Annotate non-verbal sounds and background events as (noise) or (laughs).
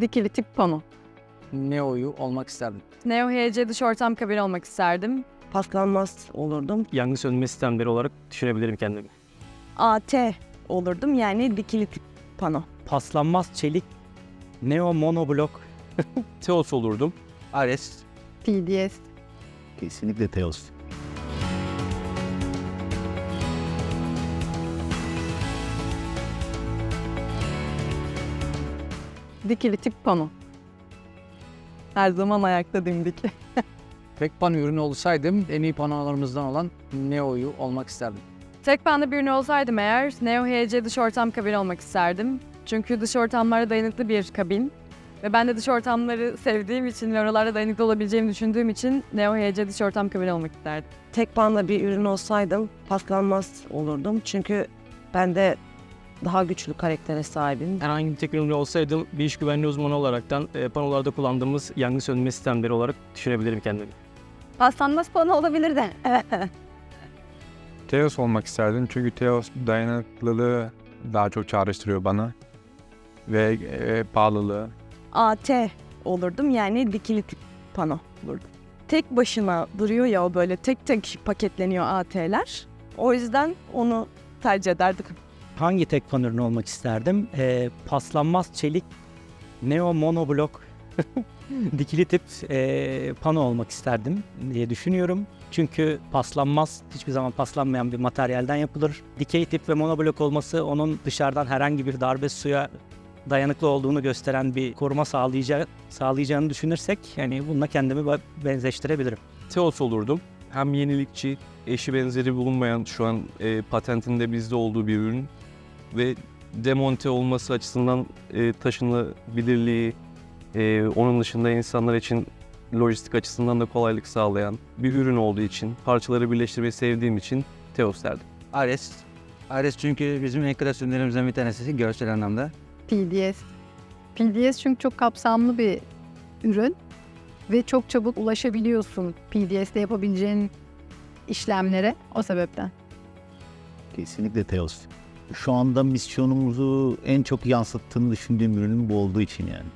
Dikili tip pano. Neo'yu olmak isterdim. Neo HC dış ortam kabini olmak isterdim. paslanmaz olurdum. Yangın söndürme sistemleri olarak düşünebilirim kendimi. AT olurdum yani dikili tip pano. paslanmaz çelik neo monoblok Teos olurdum. Ares. PDS. Kesinlikle Teos. Dikili tip pano. Her zaman ayakta dimdik. (laughs) Tek pano ürünü olsaydım en iyi panolarımızdan olan Neo'yu olmak isterdim. Tek panda birini olsaydım eğer Neo HC dış ortam kabini olmak isterdim. Çünkü dış ortamlara dayanıklı bir kabin. Ve ben de dış ortamları sevdiğim için ve oralarda dayanıklı olabileceğimi düşündüğüm için Neo HC dış ortam kabini olmak isterdim. Tek panda bir ürün olsaydım paslanmaz olurdum. Çünkü ben de daha güçlü karaktere sahibim. Herhangi bir tek ürünlü olsaydım bir iş güvenliği uzmanı olaraktan e, panolarda kullandığımız yangın söndürme sistemleri olarak düşünebilirim kendimi. Paslanmaz pano olabilir de. (laughs) Teos olmak isterdim çünkü Teos dayanıklılığı daha çok çağrıştırıyor bana. Ve e, pahalılığı. AT olurdum yani dikili tip pano olurdum. Tek başına duruyor ya o böyle tek tek paketleniyor AT'ler. O yüzden onu tercih ederdim. Hangi tek ürünü olmak isterdim? Ee, paslanmaz çelik neo monoblok (laughs) dikili tip ee, pano olmak isterdim diye düşünüyorum. Çünkü paslanmaz, hiçbir zaman paslanmayan bir materyalden yapılır. Dikey tip ve monoblok olması onun dışarıdan herhangi bir darbe suya dayanıklı olduğunu gösteren bir koruma sağlayacağı, sağlayacağını düşünürsek yani bununla kendimi benzeştirebilirim. Teos olurdum. Hem yenilikçi, eşi benzeri bulunmayan şu an e, patentinde bizde olduğu bir ürün. Ve demonte olması açısından e, taşınabilirliği, e, onun dışında insanlar için lojistik açısından da kolaylık sağlayan bir ürün olduğu için, parçaları birleştirmeyi sevdiğim için Teos derdim. Ares. Ares çünkü bizim en klas ürünlerimizden bir tanesi görsel anlamda. PDS. PDS çünkü çok kapsamlı bir ürün ve çok çabuk ulaşabiliyorsun PDS'de yapabileceğin işlemlere o sebepten. Kesinlikle Teos. Şu anda misyonumuzu en çok yansıttığını düşündüğüm ürünün bu olduğu için yani.